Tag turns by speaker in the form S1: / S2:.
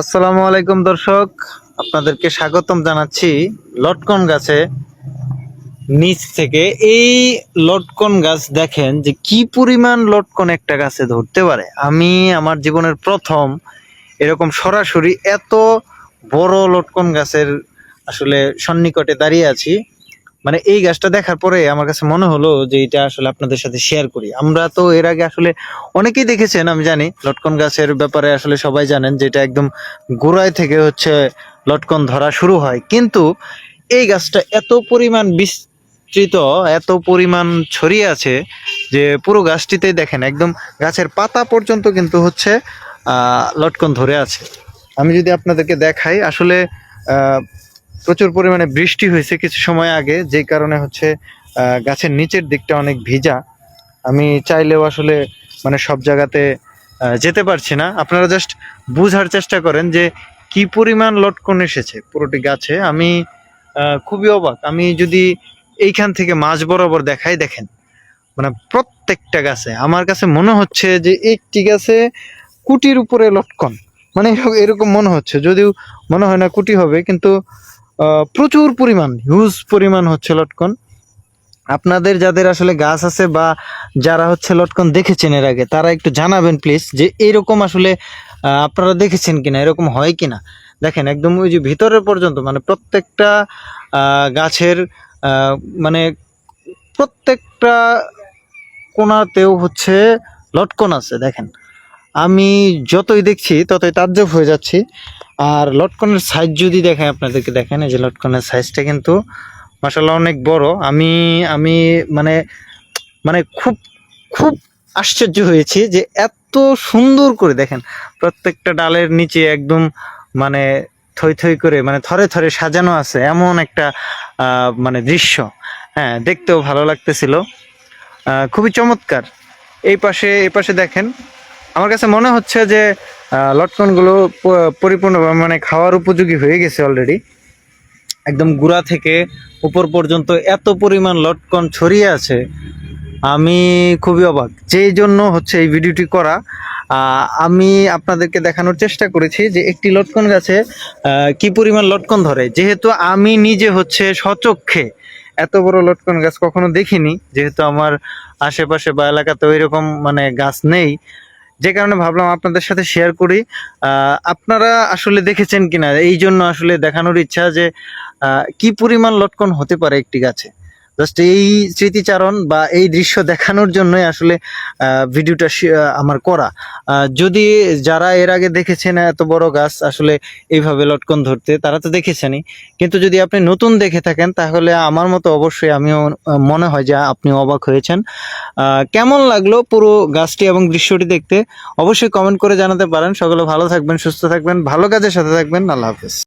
S1: আসসালামু আলাইকুম দর্শক, আপনাদেরকে স্বাগতম জানাচ্ছি লটকন গাছে নিচ থেকে। এই লটকন গাছ দেখেন যে কি পরিমাণ লটকন একটা গাছে ধরতে পারে। আমি আমার জীবনের প্রথম এরকম সরাসরি এত বড় লটকন গাছের আসলে সন্নিকটে দাঁড়িয়ে আছি। মানে এই গাছটা দেখার পরে আমার কাছে মনে হলো যে এটা আসলে আপনাদের সাথে শেয়ার করি। আমরা তো এর আগে আসলে অনেকেই দেখেছেন, আমি জানি। লটকন গাছের ব্যাপারে আসলে সবাই জানেন যে এটা একদম গোড়ায় থেকে হচ্ছে লটকন ধরা শুরু হয়। কিন্তু এই গাছটা এত পরিমাণ বিস্তৃত, এত পরিমাণ ছড়িয়ে আছে যে পুরো গাছটিতেই দেখেন, একদম গাছের পাতা পর্যন্ত কিন্তু হচ্ছে লটকন ধরে আছে। আমি যদি আপনাদেরকে দেখাই, আসলে প্রচুর পরিমাণে বৃষ্টি হয়েছে কিছু সময় আগে, যে কারণে হচ্ছে গাছের নিচের দিকটা অনেক ভিজা। আমি চাইলেও আসলে মানে সব জায়গাতে যেতে পারছি না। আপনারা জাস্ট বুঝার চেষ্টা করেন যে কি পরিমাণ লটকন এসেছে পুরোটি গাছে। আমি খুবই অবাক। আমি যদি এইখান থেকে মাঝ বরাবর দেখাই, দেখেন মানে প্রত্যেকটা গাছে, আমার কাছে মনে হচ্ছে যে একটি গাছে কুটির উপরে লটকন। মানে এরকম- মনে হচ্ছে। যদিও মনে হয় না কুটি হবে, কিন্তু প্রচুর পরিমাণ হিউজ পরিমাণ হচ্ছে লটকন। আপনাদের যাদের আসলে গাছ আছে বা যারা হচ্ছে লটকন দেখেছেন এর আগে, তারা একটু জানাবেন প্লিজ যে এরকম আসলে আপনারা দেখেছেন কিনা, এরকম হয় কিনা? দেখেন, একদম ওই যে ভিতরের পর্যন্ত মানে প্রত্যেকটা গাছের মানে প্রত্যেকটা কোনাতেও হচ্ছে লটকন আছে, দেখেন। আমি যতই দেখছি, ততই তাজ্জব হয়ে যাচ্ছি। আর লটকনের সাইজ যদি দেখেন আপনাদেরকে দেখেন এই যে লটকনের সাইজটা কিন্তু মাসাল্লাহ অনেক বড়। আমি আমি মানে মানে খুব খুব আশ্চর্য হয়েছি যে এত সুন্দর করে দেখেন, প্রত্যেকটা ডালের নিচে একদম মানে থই থই করে মানে থরে থরে সাজানো আছে এমন একটা মানে দৃশ্য। হ্যাঁ দেখতেও ভালো লাগতেছিল। খুবই চমৎকার। এই পাশে এই পাশে দেখেন আমার কাছে মনে হচ্ছে যে লটকনগুলো প- পরিপূর্ণভাবে মানে খাওয়ার উপযোগী হয়ে গেছে অলরেডি একদম গুড়া থেকে উপর পর্যন্ত এত পরিমাণ লটকন ছড়িয়ে আছে, আমি খুবই অবাক। যেই জন্য হচ্ছে এই ভিডিওটি করা আমি আপনাদেরকে দেখানোর চেষ্টা করেছি যে একটি লটকন গাছে কি পরিমাণ লটকন ধরে। যেহেতু আমি নিজে হচ্ছে সচক্ষে এত বড় লটকন গাছ কখনো দেখিনি, যেহেতু আমার আশেপাশে বা এলাকাতে এরকম মানে গাছ নেই যে কারণে ভাবলাম আপনাদের সাথে শেয়ার করি। আপনারা আসলে দেখেছেন কিনা? এই জন্য আসলে দেখানোর ইচ্ছা যে কি পরিমাণ লটকন হতে পারে একটি গাছে? জাস্ট এই স্মৃতিচারণ বা এই দৃশ্য দেখানোর জন্যই আসলে ভিডিওটা আমার করা। যদি যারা এর আগে দেখেছেন এত বড় গাছ, আসলে এইভাবে লটকন ধরতে, তারা তো দেখেছেনই। কিন্তু যদি আপনি নতুন দেখে থাকেন, তাহলে আমার মতো অবশ্যই আমিও মনে হয় যে আপনি অবাক হয়েছেন। কেমন লাগল পুরো গাছটি এবং দৃশ্যটি দেখতে? অবশ্যই কমেন্ট করে জানাতে পারেন। সকলে ভালো থাকবেন, সুস্থ থাকবেন, ভালো কাজের সাথে থাকবেন। আল্লাহ হাফেজ।